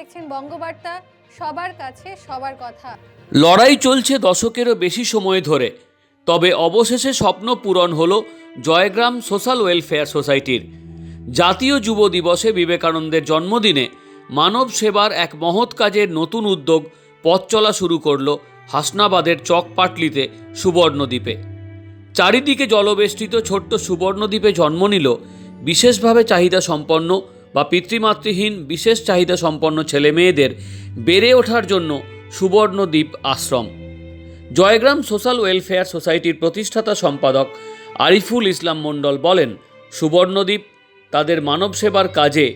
দেখছেন বঙ্গবার্তা, সবার কাছে সবার কথা। লড়াই চলছে দশকেরও বেশি সময় ধরে, তবে অবশেষে স্বপ্ন পূরণ হল জয়গ্রাম সোশ্যাল ওয়েলফেয়ার সোসাইটির। জাতীয় যুব দিবসে বিবেকানন্দের জন্মদিনে মানব সেবার এক মহৎ কাজের নতুন উদ্যোগ পথ চলা শুরু করল হাসনাবাদের চকপাটলিতে সুবর্ণদ্বীপে। চারিদিকে জলবেষ্টিত ছোট্ট সুবর্ণদ্বীপে জন্ম নিল, বিশেষভাবে চাহিদা সম্পন্ন বা পিতৃমাতৃহীন বিশেষ চাহিদা সম্পন্ন ছেলে মেয়েদের বেড়ে ওঠার জন্য সুবর্ণদ্বীপ আশ্রম। জয়গ্রাম সোশ্যাল ওয়েলফেয়ার সোসাইটির প্রতিষ্ঠাতা সম্পাদক আরিফুল ইসলাম মণ্ডল বলেন, সুবর্ণদ্বীপ তাদের মানব সেবার কাজে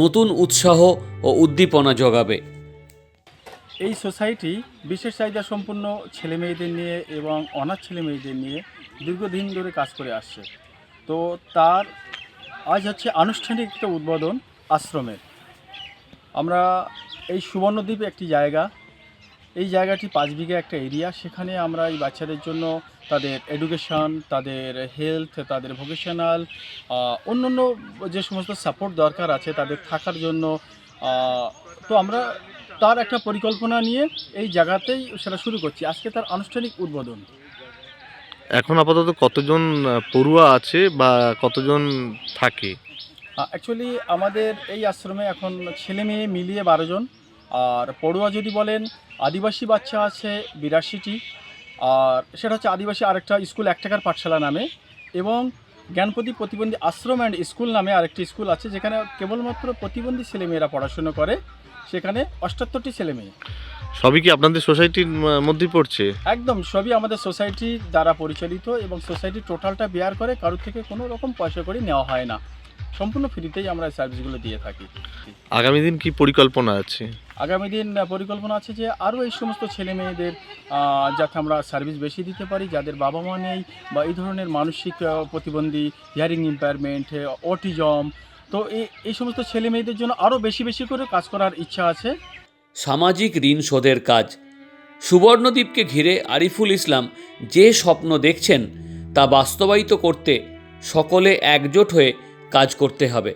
নতুন উৎসাহ ও উদ্দীপনা যোগাবে। এই সোসাইটি বিশেষ চাহিদা সম্পন্ন ছেলে মেয়েদের নিয়ে এবং অনাথ ছেলে মেয়েদের নিয়ে দীর্ঘদিন ধরে কাজ করে আসছে। তো তার আজ হচ্ছে আনুষ্ঠানিক একটা উদ্বোধন আশ্রমের। আমরা এই সুবর্ণদ্বীপে একটি জায়গা। এই জায়গাটি পাঁচ বিঘা একটা এরিয়া। সেখানে আমরা এই বাচ্চাদের জন্য তাদের এডুকেশন, তাদের হেলথ, তাদের ভোকেশনাল অন্য অন্য যে সমস্ত সাপোর্ট দরকার আছে তাদের থাকার জন্য তো আমরা তার একটা পরিকল্পনা নিয়ে এই জায়গাতেই সেটা শুরু করছি। আজকে তার আনুষ্ঠানিক উদ্বোধন। এখন আপাতত কতজন পড়ুয়া আছে বা কতজন থাকে? অ্যাকচুয়ালি আমাদের এই আশ্রমে এখন ছেলে মেয়ে মিলিয়ে বারো জন। আর পড়ুয়া যদি বলেন, আদিবাসী বাচ্চা আছে বিরাশিটি। আর সেটা হচ্ছে আদিবাসী আরেকটা স্কুল এক টাকার পাঠশালা নামে। এবং জ্ঞানপতি প্রতিবন্ধী আশ্রম অ্যান্ড স্কুল নামে আরেকটি স্কুল আছে, যেখানে কেবলমাত্র প্রতিবন্ধী ছেলেমেয়েরা পড়াশুনো করে। সেখানে অষ্টাত্তরটি ছেলে মেয়ে। সবই কি আপনাদের সোসাইটির মধ্যেই পড়ছে? একদম সবই আমাদের সোসাইটি দ্বারা পরিচালিত এবং সোসাইটি টোটালটা বেয়ার করে কারোর থেকে কোনো রকম পয়সা করে নেওয়া হয় না। সম্পূর্ণ ফ্রিতেই আমরা সার্ভিসগুলো দিয়ে থাকি। আগামী দিন কি পরিকল্পনা আছে? আগামী দিন পরিকল্পনা আছে যে আরও এই সমস্ত ছেলে মেয়েদের যাতে আমরা সার্ভিস বেশি দিতে পারি যাদের বাবা মা নেই বা এই ধরনের মানসিক প্রতিবন্ধী হিয়ারিং ইম্পায়ারমেন্ট অটিজম তো এই এই সমস্ত ছেলে মেয়েদের জন্য আরও বেশি বেশি করে কাজ করার ইচ্ছা আছে। সামাজিক ঋণ শোধের কাজ। সুবর্ণদ্বীপকে ঘিরে আরিফুল ইসলাম যে স্বপ্ন দেখছেন, তা বাস্তবায়িত করতে সকলে একজোট হয়ে কাজ করতে হবে।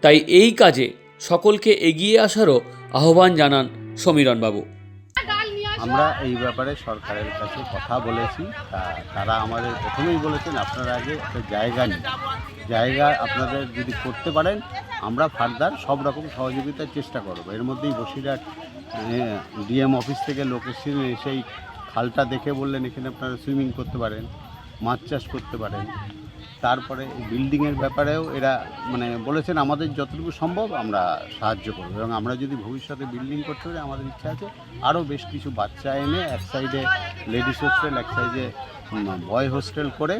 তাই এই কাজে সকলকে এগিয়ে আসারও আহ্বান জানান সমীরণবাবু। আমরা এই ব্যাপারে সরকারের কাছে কথা বলেছি। তারা আমাদের প্রথমেই বলেছেন, আপনারা আগে একটা জায়গা নিন। জায়গা আপনাদের যদি করতে পারেন, আমরা ফার্দার সব রকম সহযোগিতার চেষ্টা করব। এর মধ্যেই বসিরহাট ডিএম অফিস থেকে লোক এসে সেই খালটা দেখে বললেন, এখানে আপনারা সুইমিং করতে পারেন, মাছ চাষ করতে পারেন। তারপরে বিল্ডিংয়ের ব্যাপারেও এরা মানে বলেছেন, আমাদের যতটুকু সম্ভব আমরা সাহায্য করব। এবং আমরা যদি ভবিষ্যতে বিল্ডিং করতে পারি, আমাদের ইচ্ছা আছে আরও বেশ কিছু বাচ্চা এনে এক সাইডে লেডিস হোস্টেল এক সাইডে বয় হোস্টেল করে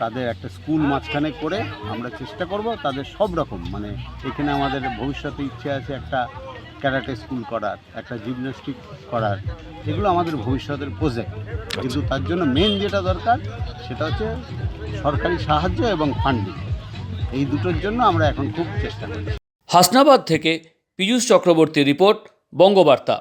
তাদের একটা স্কুল মাঝখানে করে আমরা চেষ্টা করব তাদের সব রকম মানে এখানে আমাদের ভবিষ্যতে ইচ্ছে আছে একটা ক্যারাটে স্কুল করার একটা জিমন্যাস্টিক করার এগুলো আমাদের ভবিষ্যতের প্রজেক্ট কিন্তু তার জন্য মেন যেটা দরকার সেটা হচ্ছে সরকারি সাহায্য এবং ফান্ডিং এই দুটোর জন্য আমরা এখন খুব চেষ্টা করছি। হাসনাবাদ থেকে পীযূষ চক্রবর্তী রিপোর্ট বঙ্গবার্তা।